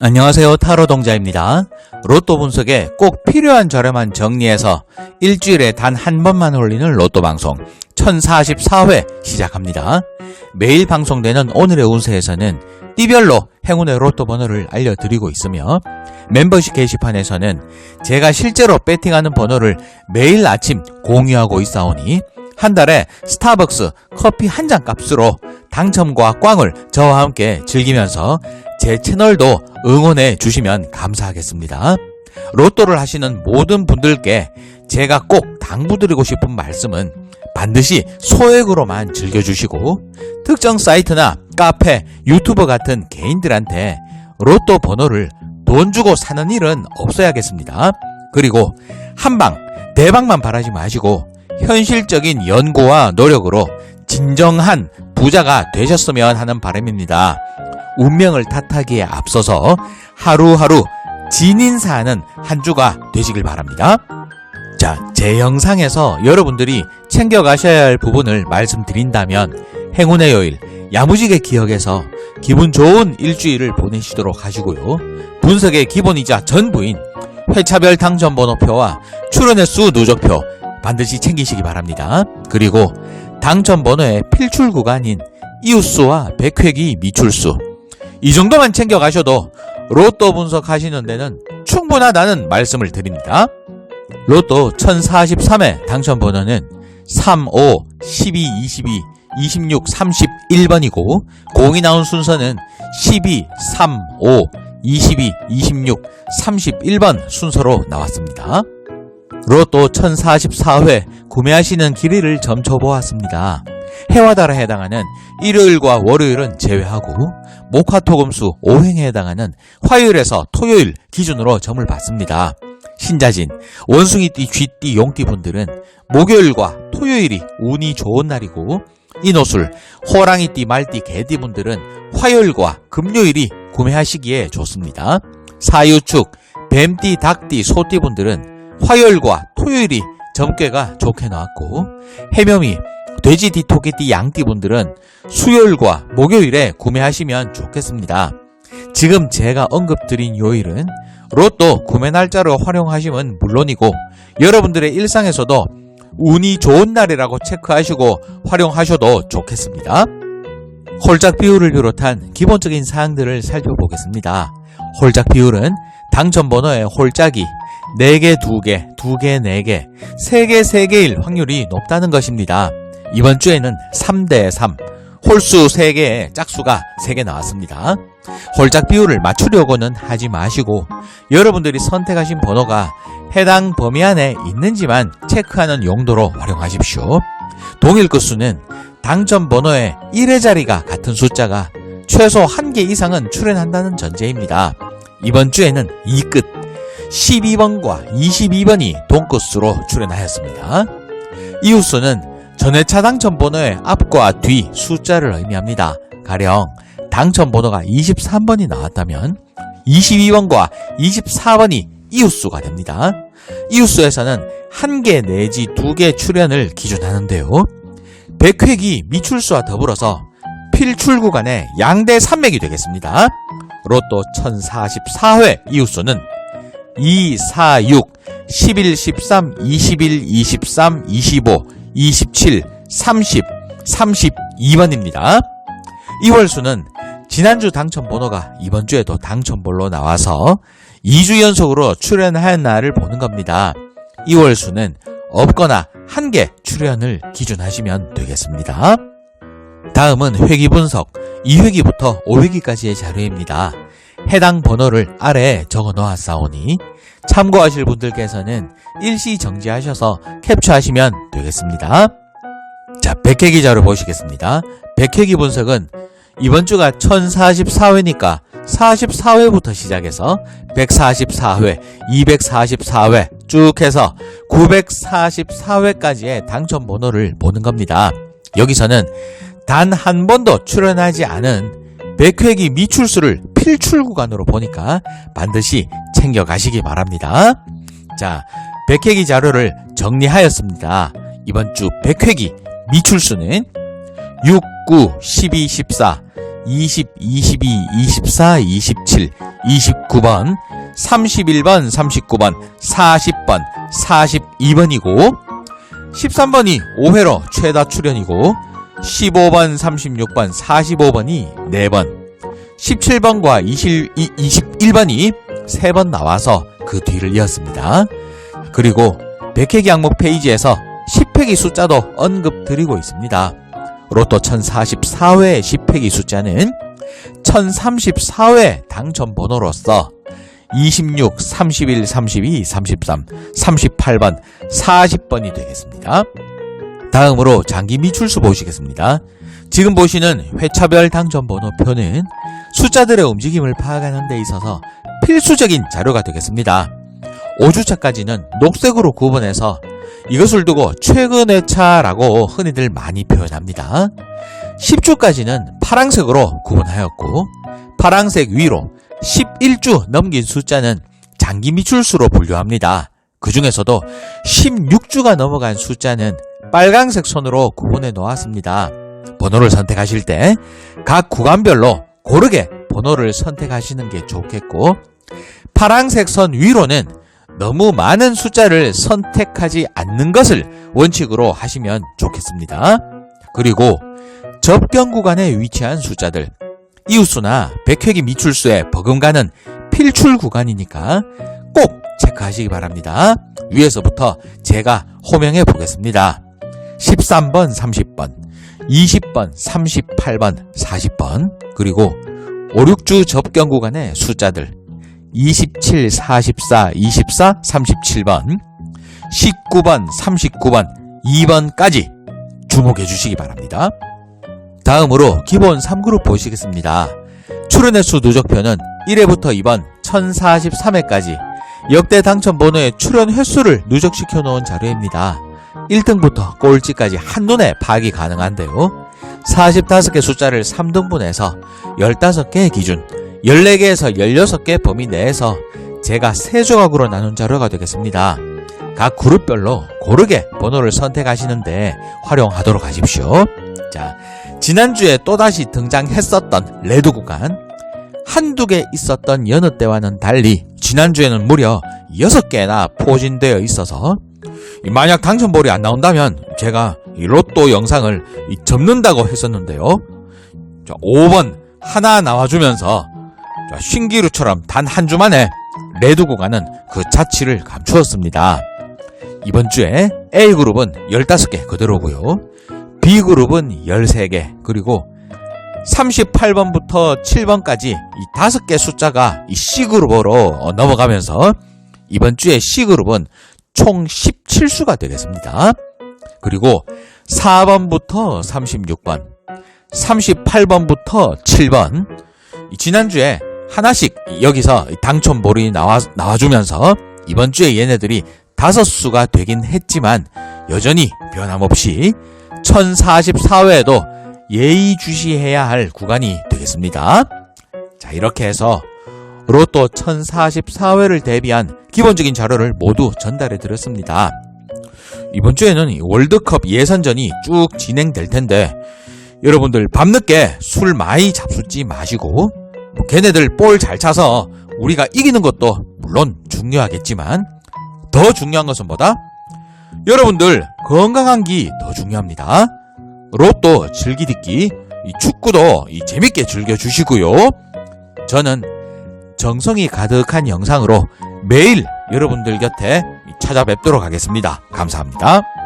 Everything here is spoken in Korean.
안녕하세요. 타로동자입니다. 로또 분석에 꼭 필요한 자료만 정리해서 일주일에 단 한 번만 올리는 로또 방송 1044회 시작합니다. 매일 방송되는 오늘의 운세에서는 띠별로 행운의 로또 번호를 알려드리고 있으며 멤버십 게시판에서는 제가 실제로 배팅하는 번호를 매일 아침 공유하고 있사오니 한 달에 스타벅스 커피 한 잔 값으로 당첨과 꽝을 저와 함께 즐기면서 제 채널도 응원해 주시면 감사하겠습니다. 로또를 하시는 모든 분들께 제가 꼭 당부드리고 싶은 말씀은 반드시 소액으로만 즐겨주시고 특정 사이트나 카페, 유튜버 같은 개인들한테 로또 번호를 돈 주고 사는 일은 없어야겠습니다. 그리고 한방, 대박만 바라지 마시고 현실적인 연구와 노력으로 진정한 부자가 되셨으면 하는 바람입니다. 운명을 탓하기에 앞서서 하루하루 진인사하는 한 주가 되시길 바랍니다. 자, 제 영상에서 여러분들이 챙겨가셔야 할 부분을 말씀드린다면 행운의 요일, 야무지게 기억해서 기분 좋은 일주일을 보내시도록 하시고요. 분석의 기본이자 전부인 회차별 당첨번호표와 출연횟수 누적표 반드시 챙기시기 바랍니다. 그리고 당첨 번호의 필출 구간인 이웃수와 백회기 미출수 이 정도만 챙겨 가셔도 로또 분석하시는 데는 충분하다는 말씀을 드립니다. 로또 1043회 당첨 번호는 3, 5, 12, 22, 26, 31번이고 공이 나온 순서는 12, 3, 5, 22, 26, 31번 순서로 나왔습니다. 로또 1044회 구매하시는 길이를 점쳐보았습니다. 해와 달에 해당하는 일요일과 월요일은 제외하고 목화토금수 5행에 해당하는 화요일에서 토요일 기준으로 점을 받습니다. 신자진, 원숭이띠, 쥐띠, 용띠 분들은 목요일과 토요일이 운이 좋은 날이고 인호술, 호랑이띠, 말띠, 개띠 분들은 화요일과 금요일이 구매하시기에 좋습니다. 사유축, 뱀띠, 닭띠, 소띠 분들은 화요일과 토요일이 점괘가 좋게 나왔고 해묘미, 돼지띠, 토끼띠, 양띠 분들은 수요일과 목요일에 구매하시면 좋겠습니다. 지금 제가 언급드린 요일은 로또 구매 날짜로 활용하시면 물론이고 여러분들의 일상에서도 운이 좋은 날이라고 체크하시고 활용하셔도 좋겠습니다. 홀짝 비율을 비롯한 기본적인 사항들을 살펴보겠습니다. 홀짝 비율은 당첨번호의 홀짝이 4개, 2개, 2개, 4개, 3개, 3개일 확률이 높다는 것입니다. 이번 주에는 3대 3, 홀수 3개에 짝수가 3개 나왔습니다. 홀짝 비율을 맞추려고는 하지 마시고 여러분들이 선택하신 번호가 해당 범위 안에 있는지만 체크하는 용도로 활용하십시오. 동일 끝수는 당첨 번호의 1의 자리가 같은 숫자가 최소 1개 이상은 출현한다는 전제입니다. 이번 주에는 2끝 12번과 22번이 동끝수로 출현하였습니다. 이웃수는 전회차 당첨 번호의 앞과 뒤 숫자를 의미합니다. 가령 당첨 번호가 23번이 나왔다면 22번과 24번이 이웃수가 됩니다. 이웃수에서는 한 개 내지 두 개 출현을 기준하는데요. 백획이 미출수와 더불어서 필출 구간의 양대 산맥이 되겠습니다. 로또 1044회 이웃수는 2, 4, 6, 11, 13, 21, 23, 25, 27, 30, 32번입니다. 2월수는 지난주 당첨 번호가 이번 주에도 당첨번호로 나와서 2주 연속으로 출연할 날을 보는 겁니다. 2월수는 없거나 한 개 출연을 기준하시면 되겠습니다. 다음은 회기 분석 2회기부터 5회기까지의 자료입니다. 해당 번호를 아래에 적어 놓았사오니 참고하실 분들께서는 일시 정지하셔서 캡처하시면 되겠습니다. 자, 백회기 자료 보시겠습니다. 백회기 분석은 이번 주가 1044회니까 44회부터 시작해서 144회, 244회 쭉 해서 944회까지의 당첨 번호를 보는 겁니다. 여기서는 단 한 번도 출연하지 않은 백회기 미출수를 필출 구간으로 보니까 반드시 챙겨가시기 바랍니다. 자, 백회기 자료를 정리하였습니다. 이번 주 백회기 미출수는 6, 9, 12, 14, 20, 22, 24, 27, 29번, 31번, 39번, 40번, 42번이고 13번이 5회로 최다 출연이고 15번, 36번, 45번이 4번 17번과 20, 21번이 3번 나와서 그 뒤를 이었습니다. 그리고 백회기 항목 페이지에서 10회기 숫자도 언급드리고 있습니다. 로또 1044회 10회기 숫자는 1034회 당첨 번호로서 26, 31, 32, 33, 38번, 40번이 되겠습니다. 다음으로 장기 미출수 보시겠습니다. 지금 보시는 회차별 당첨 번호 표는 숫자들의 움직임을 파악하는 데 있어서 필수적인 자료가 되겠습니다. 5주차까지는 녹색으로 구분해서 이것을 두고 최근 회차라고 흔히들 많이 표현합니다. 10주까지는 파랑색으로 구분하였고 파랑색 위로 11주 넘긴 숫자는 장기 미출수로 분류합니다. 그 중에서도 16주가 넘어간 숫자는 빨강색 선으로 구분해 놓았습니다. 번호를 선택하실 때 각 구간별로 고르게 번호를 선택하시는 게 좋겠고 파랑색 선 위로는 너무 많은 숫자를 선택하지 않는 것을 원칙으로 하시면 좋겠습니다. 그리고 접경 구간에 위치한 숫자들 이웃수나 백회기 미출수에 버금가는 필출 구간이니까 꼭 체크하시기 바랍니다. 위에서부터 제가 호명해 보겠습니다. 13번, 30번, 20번, 38번, 40번, 그리고 5, 6주 접경 구간의 숫자들 27, 44, 24, 37번, 19번, 39번, 2번까지 주목해 주시기 바랍니다. 다음으로 기본 3그룹 보시겠습니다. 출연 횟 수 누적표는 1회부터 2번 1043회까지 역대 당첨 번호의 출연 횟수를 누적시켜 놓은 자료입니다. 1등부터 꼴찌까지 한눈에 파악이 가능한데요. 45개 숫자를 3등분해서 15개 기준 14개에서 16개 범위 내에서 제가 세 조각으로 나눈 자료가 되겠습니다. 각 그룹별로 고르게 번호를 선택하시는데 활용하도록 하십시오. 자, 지난주에 또다시 등장했었던 레드 구간 한두 개 있었던 여느 때와는 달리 지난주에는 무려 6개나 포진되어 있어서 만약 당첨볼이 안 나온다면 제가 이 로또 영상을 이 접는다고 했었는데요. 자, 5번 하나 나와주면서 자, 신기루처럼 단 한 주 만에 레드 구간은 그 자취를 감추었습니다. 이번 주에 A그룹은 15개 그대로고요. B그룹은 13개, 그리고 38번부터 7번까지 이 5개 숫자가 이 C그룹으로 넘어가면서 이번 주에 C그룹은 총 17수가 되겠습니다. 그리고 4번부터 36번, 38번부터 7번, 이 지난주에 하나씩 여기서 당첨 볼이 나와, 나와주면서 이번 주에 얘네들이 다섯 수가 되긴 했지만 여전히 변함없이 1044회에도 예의주시해야 할 구간이 되겠습니다. 자, 이렇게 해서 로또 1044회를 대비한 기본적인 자료를 모두 전달해 드렸습니다. 이번 주에는 월드컵 예선전이 쭉 진행될 텐데 여러분들 밤늦게 술 많이 잡숫지 마시고 뭐 걔네들 볼 잘 차서 우리가 이기는 것도 물론 중요하겠지만 더 중요한 것은 뭐다? 여러분들 건강한 기 더 중요합니다. 로또 즐기듣기, 이 축구도 이 재밌게 즐겨주시고요. 저는 정성이 가득한 영상으로 매일 여러분들 곁에 찾아뵙도록 하겠습니다. 감사합니다.